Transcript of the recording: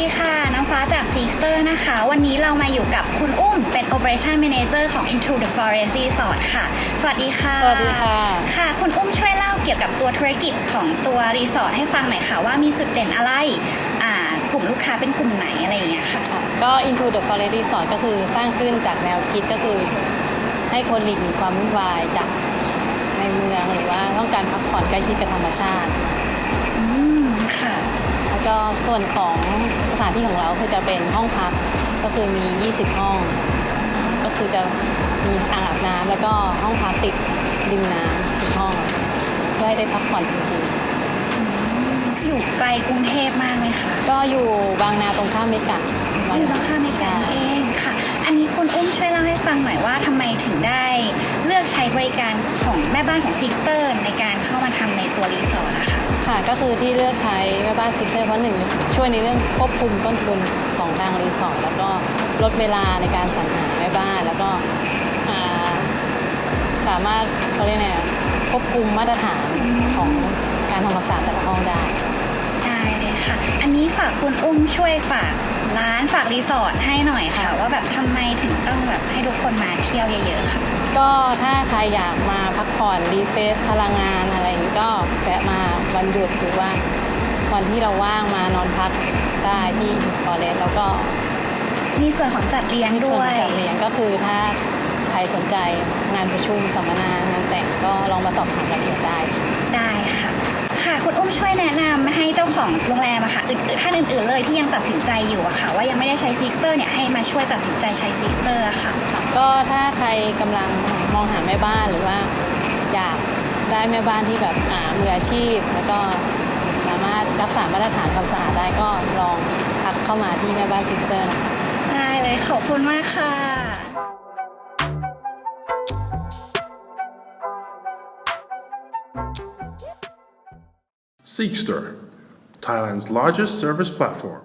ดีค่ะ น้องฟ้าจาก s e s t e r นะคะ วันนี้เรามาอยู่กับคุณอุ้มเป็น Operation Manager ของ Into the Forest Resort ค่ะ สวัสดีค่ะ สวัสดีค่ะ ค่ะ คุณอุ้มช่วยเล่าเกี่ยวกับตัวธุรกิจของตัวรีสอร์ทให้ฟังหน่อยค่ะ ว่ามีจุดเด่นอะไรอ่ากลุ่มลูกค้าเป็นกลุ่มไหนอะไรอย่างเงี้ยค่ะ ก็ Into the Forest Resort ก็คือสร้างขึ้นจากแนวคิดก็คือ ให้คนหลีกหนีความวุ่นวายจากในเมืองหรือว่าต้องการพักผ่อนใกล้ชิดกับธรรมชาติอืมค่ะแล้วก็ ส่วนของสถานที่ของเราคือจะเป็นห้องพักก็คือมี 20 ห้อง ก็คือจะมีอ่างอาบน้ำแล้วก็ห้องพักติดริมน้ำทุกห้อง เพื่อให้ได้พักผ่อนจริงอยู่ไกลกรุงเทพมากไหมคะๆก็อยู่บางนาตรงข้ามเมกะอยู่ตรงข้ามเมกาเองค่ะ ฟังหน่อยว่าทำไมถึงได้เลือกใช้บริการของแม่บ้านของซิสเตอร์ในการเข้ามาทำในตัวรีสอร์ทนะคะ ค่ะก็คือที่เลือกใช้แม่บ้านซิสเตอร์เพราะหนึ่งช่วยในเรื่องควบคุมต้นทุนของทางรีสอร์ทแล้วก็ลดเวลาในการสรรหาแม่บ้านแล้วก็าสามารถเขาเรียกไงควบคุมมาตรฐานของการทำความสะอาดแต่ละห้องได้ ได้เลยค่ะ อันนี้ฝากคุณอุ้มช่วยฝากร้านฝากรีสอร์ทให้หน่อยค่ะ ว่าแบบทำไมถึงต้องแบบให้ทุกคนมาเที่ยวเยอะๆค่ะ ก็ถ้าใครอยากมาพักผ่อนรีเฟซพลังงานอะไรอย่างนี้ก็แวะมาวันหยุดหรือว่าวันที่เราว่างมานอนพักได้ที่ฟอเรสแล้วก็มีส่วนของจัดเลี้ยงส่ด้วนวย จัดเลี้ยงก็คือถ้าใครสนใจงานประชุมสัมมนางานแต่งก็ลองมาสอบถามรายละเอียดได้ ได้ค่ะค่ะคุณอุ้ม ช่วยแนะนำให้เจ้าของโรงแรมอะค่ะอื่นๆท่านอื่นๆเลยที่ยังตัดสินใจอยู่อะค่ะ ว่ายังไม่ได้ใช้ซิสเตอร์เนี่ยให้มาช่วยตัดสินใจใช้ซิสเตอร์ค่ะ ก็ถ้าใครกำลังมองหาแม่บ้านหรือว่าอยากได้แม่บ้านที่แบบอ่ามืออาชีพ แล้วก็สามารถรักษามาตรฐานความสะอาดได้ก็ลองทักเข้ามาที่แม่บ้านซิสเตอร์นะคะได้เลยขอบคุณมากค่ะ Seekster, Thailand's largest service platform.